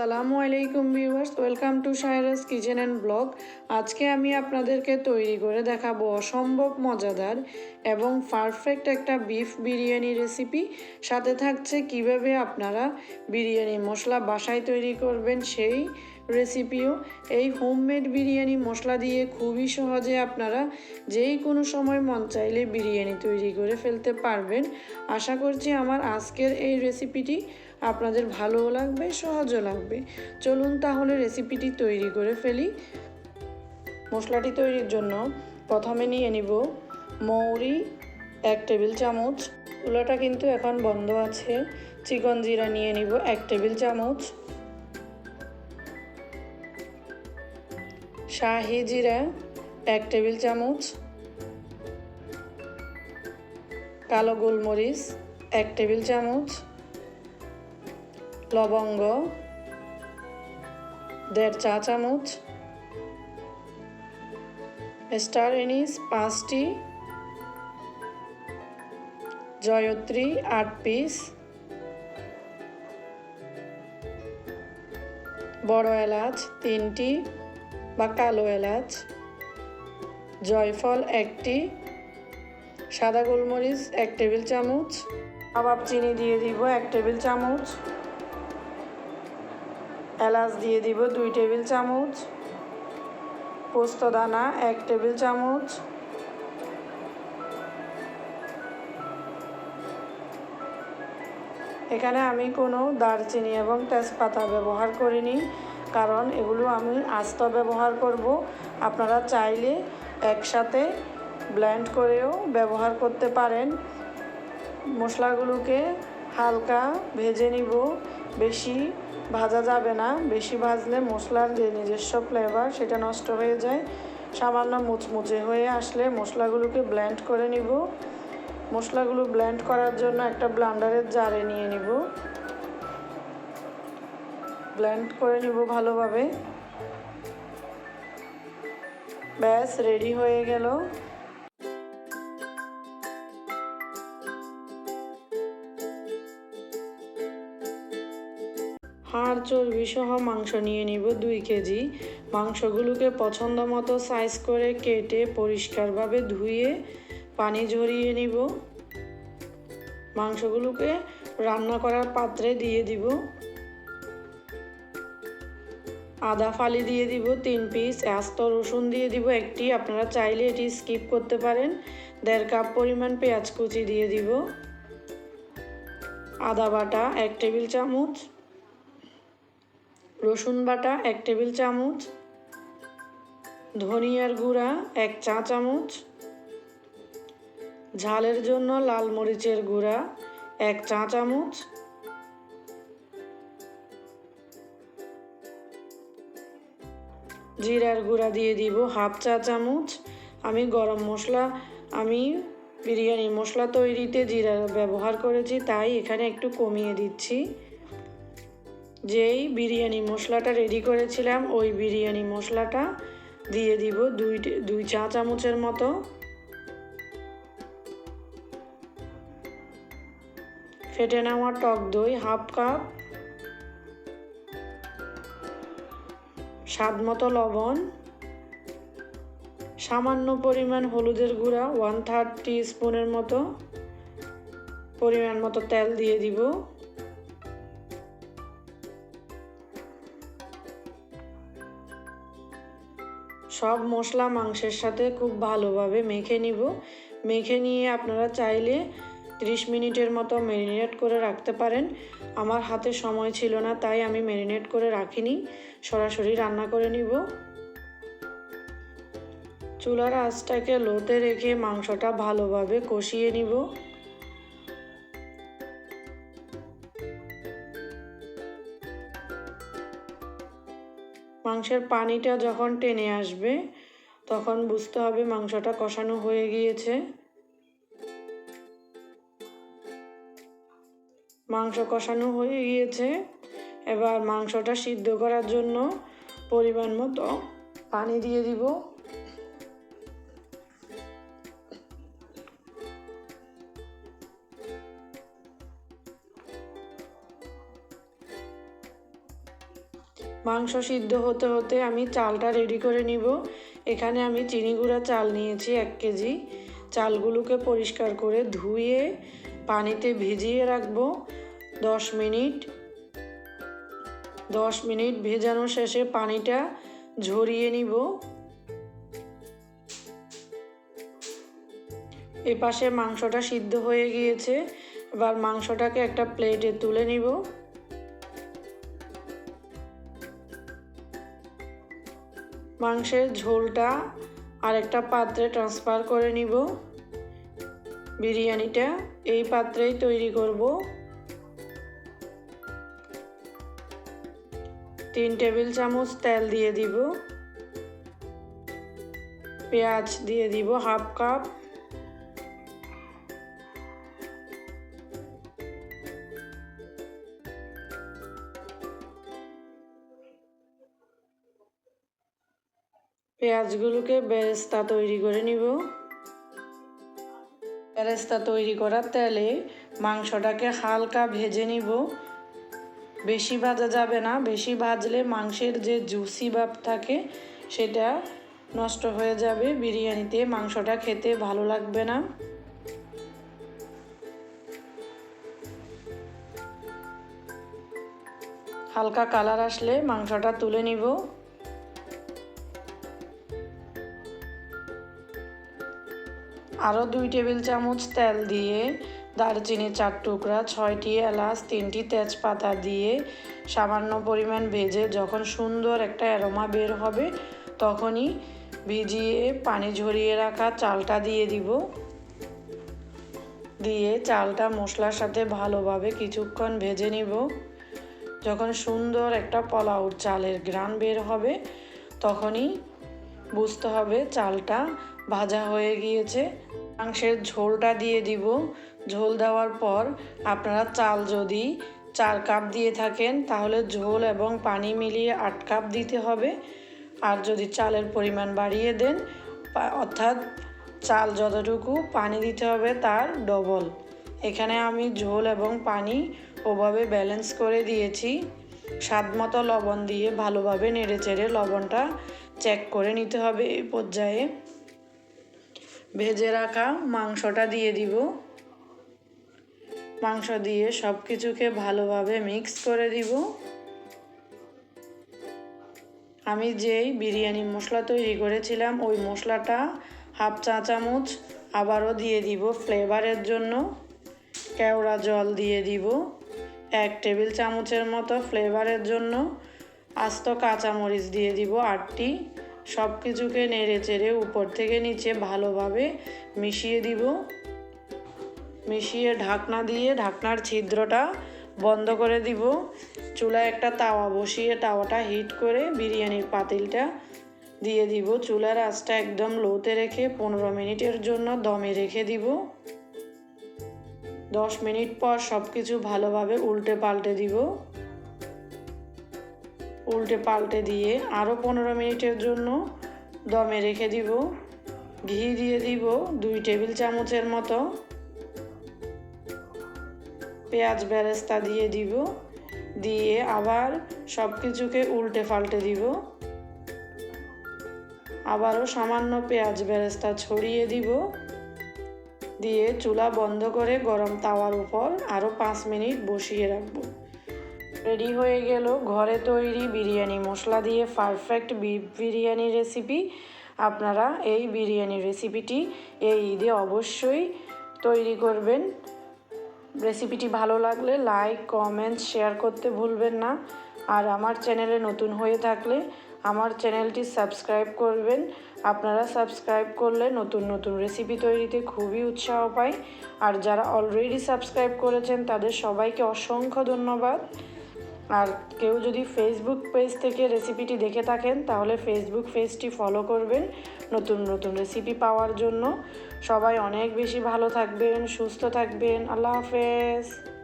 সালামু আলাইকুম viewers, welcome to Shaira's kitchen and blog. আজকে আমি আপনাদেরকে তৈরি করে দেখাবো অসম্ভব মজাদার এবং পারফেক্ট একটা বিফ বিরিয়ানি রেসিপি। সাথে থাকছে কীভাবে আপনারা বিরিয়ানি মশলা বাসায় তৈরি করবেন সেই রেসিপিও। এই হোমমেড বিরিয়ানি মশলা দিয়ে খুবই সহজে আপনারা যেই কোনো সময় মন চাইলে বিরিয়ানি তৈরি করে ফেলতে পারবেন। আশা করছি আমার আজকের এই রেসিপিটি আপনাদের ভালোও লাগবে, সহজও লাগবে। চলুন তাহলে রেসিপিটি তৈরি করে ফেলি। মশলাটি তৈরির জন্য প্রথমে নিয়ে নিব মৌরি, এক টেবিল চামচ। চুলাটা কিন্তু এখন বন্ধ আছে। চিকন জিরা নিয়ে নিব এক টেবিল চামচ। শাহি জিরা এক টেবিল চামচ। কালো গোলমরিচ এক টেবিল চামচ। লবঙ্গ, দেড় চা চামচ, স্টার এনিস পাঁচটি, জয়ত্রী আট পিস, বড় এলাচ তিনটি বা কালো এলাচ, জয়ফল একটি, সাদা গোলমরিচ এক টেবিল চামচ, কাবাব চিনি দিয়ে দিব এক টেবিল চামচ এলাচ দিয়ে দিব দুই টেবিল চামচ, পোস্ত দানা এক টেবিল চামচ, এখানে আমি কোনো দারচিনি এবং তেজপাতা ব্যবহার করিনি, কারণ এগুলো আমি আস্ত ব্যবহার করব। আপনারা চাইলে একসাথে ব্ল্যান্ড করেও ব্যবহার করতে পারেন। মশলাগুলোকে হালকা ভেজে নিব, বেশি ভাজা যাবে না। বেশি ভাজলে মশলার যে নিজস্ব ফ্লেভার সেটা নষ্ট হয়ে যায়। সামান্য মুচমুচে হয়ে আসলে মশলাগুলোকে ব্লেন্ড করে নিব। মশলাগুলো ব্লেন্ড করার জন্য একটা ব্লান্ডারের জারে নিয়ে নিব। ব্লেন্ড করে নিব ভালোভাবে। ব্যাস রেডি হয়ে গেল। হাড় চর্বি সহ মাংস নিয়ে নিব দুই কেজি। মাংসগুলোকে পছন্দ মতো সাইজ করে কেটে পরিষ্কারভাবে ধুয়ে পানি ঝরিয়ে নিব। মাংসগুলোকে রান্না করার পাত্রে দিয়ে দিব। আদা ফালি দিয়ে দিব তিন পিস আস্ত রসুন দিয়ে দিব একটি। আপনারা চাইলে এটি স্কিপ করতে পারেন। দেড় কাপ পরিমাণ পেঁয়াজ কুচি দিয়ে দিব। আদা বাটা এক টেবিল চামচ। রসুন বাটা এক টেবিল চামচ, ধনিয়ার গুঁড়া এক চা চামচ, ঝালের জন্য লাল মরিচের গুঁড়া এক চা চামচ, জিরার গুঁড়া দিয়ে দিব হাফ চা চামচ। আমি গরম মশলা, আমি বিরিয়ানি মশলা তৈরিতে জিরা ব্যবহার করেছি, তাই এখানে একটু কমিয়ে দিচ্ছি। যেই বিরিয়ানি মশলাটা রেডি করেছিলাম, ওই বিরিয়ানি মশলাটা দিয়ে দিব দুই দুই চা চামচের মতো। ফেটে নেওয়া টক দই হাফ কাপ। স্বাদ মতো লবণ। সামান্য পরিমাণ হলুদের গুঁড়া ওয়ান থার্ড স্পুনের মতো পরিমাণ মতো তেল দিয়ে দিব। সব মশলা মাংসের সাথে খুব ভালোভাবে মেখে নিব। মেখে নিয়ে আপনারা চাইলে ত্রিশ মিনিটের মতো ম্যারিনেট করে রাখতে পারেন। আমার হাতে সময় ছিল না, তাই আমি ম্যারিনেট করে রাখিনি। সরাসরি রান্না করে নিব। চুলার আঁচটাকে লোতে রেখে মাংসটা ভালোভাবে কষিয়ে নিব। মাংসের পানিটা যখন টেনে আসবে, তখন বুঝতে হবে মাংসটা কষানো হয়ে গিয়েছে। মাংস কষানো হয়ে গিয়েছে। এবার মাংসটা সিদ্ধ করার জন্য পরিমাণ মতো পানি দিয়ে দিব। মাংস সিদ্ধ হতে হতে আমি চালটা রেডি করে নিব। এখানে আমি চিনি গুঁড়া চাল নিয়েছি এক কেজি। চালগুলোকে পরিষ্কার করে ধুয়ে পানিতে ভিজিয়ে রাখব। দশ মিনিট। দশ মিনিট ভেজানো শেষে পানিটা ঝরিয়ে নিব। এপাশে মাংসটা সিদ্ধ হয়ে গিয়েছে। এবার মাংসটাকে একটা প্লেটে তুলে নিব। মাংসের ঝোলটা আরেকটা পাত্রে ট্রান্সফার করে নিব। বিরিয়ানিটা এই পাত্রেই তৈরি করব। তিন টেবিল চামচ তেল দিয়ে দিব। পেঁয়াজ দিয়ে দিব হাফ কাপ। পেঁয়াজগুলোকে বেরেস্তা তৈরি করে নিব। বেরেস্তা তৈরি করার তেলে মাংসটাকে হালকা ভেজে নিব। বেশি ভাজা যাবে না, বেশি ভাজলে মাংসের যে জুসি ভাব থাকে সেটা নষ্ট হয়ে যাবে, বিরিয়ানিতে মাংসটা খেতে ভালো লাগবে না। হালকা কালার আসলে মাংসটা তুলে নিব। আরও দুই টেবিল চামচ তেল দিয়ে দারচিনি চার টুকরা, ছয়টি এলাচ, তিনটি তেজপাতা দিয়ে সামান্য পরিমাণ ভেজে যখন সুন্দর একটা অ্যারোমা বের হবে, তখনই ভিজিয়ে পানি ঝরিয়ে রাখা চালটা দিয়ে দিব। দিয়ে চালটা মশলার সাথে ভালোভাবে কিছুক্ষণ ভেজে নিব। যখন সুন্দর একটা পোলাও চালের গ্রান বের হবে, তখনই বুঝতে হবে চালটা ভাজা হয়ে গিয়েছে। মাংসের ঝোলটা দিয়ে দিব। ঝোল দেওয়ার পর আপনারা চাল যদি চার কাপ দিয়ে থাকেন, তাহলে ঝোল এবং পানি মিলিয়ে আট কাপ দিতে হবে। আর যদি চালের পরিমাণ বাড়িয়ে দেন অর্থাৎ চাল যতটুকু পানি দিতে হবে তার ডবল। এখানে আমি ঝোল এবং পানি ওভাবে ব্যালেন্স করে দিয়েছি। স্বাদ মতো লবণ দিয়ে ভালোভাবে নেড়ে চেড়ে লবণটা চেক করে নিতে হবে এই পর্যায়ে। ভেজে রাখা মাংসটা দিয়ে দিব। মাংস দিয়ে সব কিছুকে ভালোভাবে মিক্স করে দিব। আমি যেই বিরিয়ানি মশলা তৈরি করেছিলাম, ওই মশলাটা হাফ চা চামচ আবারও দিয়ে দিব ফ্লেভারের জন্য। কেওড়া জল দিয়ে দিব এক টেবিল চামচের মতো ফ্লেভারের জন্য। আস্ত কাঁচামরিচ দিয়ে দিব আটটি। সব কিছুকে নেড়ে চেড়ে উপর থেকে নিচে ভালোভাবে মিশিয়ে দিব। মিশিয়ে ঢাকনা দিয়ে ঢাকনার ছিদ্রটা বন্ধ করে দিব। চুলায় একটা তাওয়া বসিয়ে তাওয়াটা হিট করে বিরিয়ানির পাতিলটা দিয়ে দিব। চুলার আঁচটা একদম লোতে রেখে পনেরো মিনিটের জন্য দমে রেখে দিব। দশ মিনিট পর সব কিছু ভালোভাবে উল্টে পাল্টে দিব। উল্টে পাল্টে দিয়ে আরও পনেরো মিনিটের জন্য দমে রেখে দিব। ঘি দিয়ে দিব দুই টেবিল চামচের মতো। পেঁয়াজ বেরেস্তা দিয়ে দিব। দিয়ে আবার সব কিছুকে উল্টে পাল্টে দিব। আবারও সামান্য পেঁয়াজ বেরেস্তা ছড়িয়ে দিব। দিয়ে চুলা বন্ধ করে গরম তাওয়ার উপর আরও পাঁচ মিনিট বসিয়ে রাখব। রেডি হয়ে গেল। ঘরে তৈরি বিরিয়ানি, মশলা দিয়ে পারফেক্ট বিরিয়ানি রেসিপি আপনারা এই বিরিয়ানি রেসিপিটি এই ঈদে অবশ্যই তৈরি করবেন। রেসিপিটি ভালো লাগলে লাইক কমেন্ট শেয়ার করতে ভুলবেন না। আর আমার চ্যানেলে নতুন হয়ে থাকলে আমার চ্যানেলটি সাবস্ক্রাইব করবেন। আপনারা সাবস্ক্রাইব করলে নতুন নতুন রেসিপি তৈরিতে খুবই উৎসাহ পাই। আর যারা অলরেডি সাবস্ক্রাইব করেছেন, তাদের সবাইকে অসংখ্য ধন্যবাদ। আর কেউ যদি ফেসবুক পেজ থেকে রেসিপিটি দেখে থাকেন, তাহলে ফেসবুক পেজটি ফলো করবেন নতুন নতুন রেসিপি পাওয়ার জন্য। সবাই অনেক বেশি ভালো থাকবেন, সুস্থ থাকবেন। আল্লাহ হাফেজ।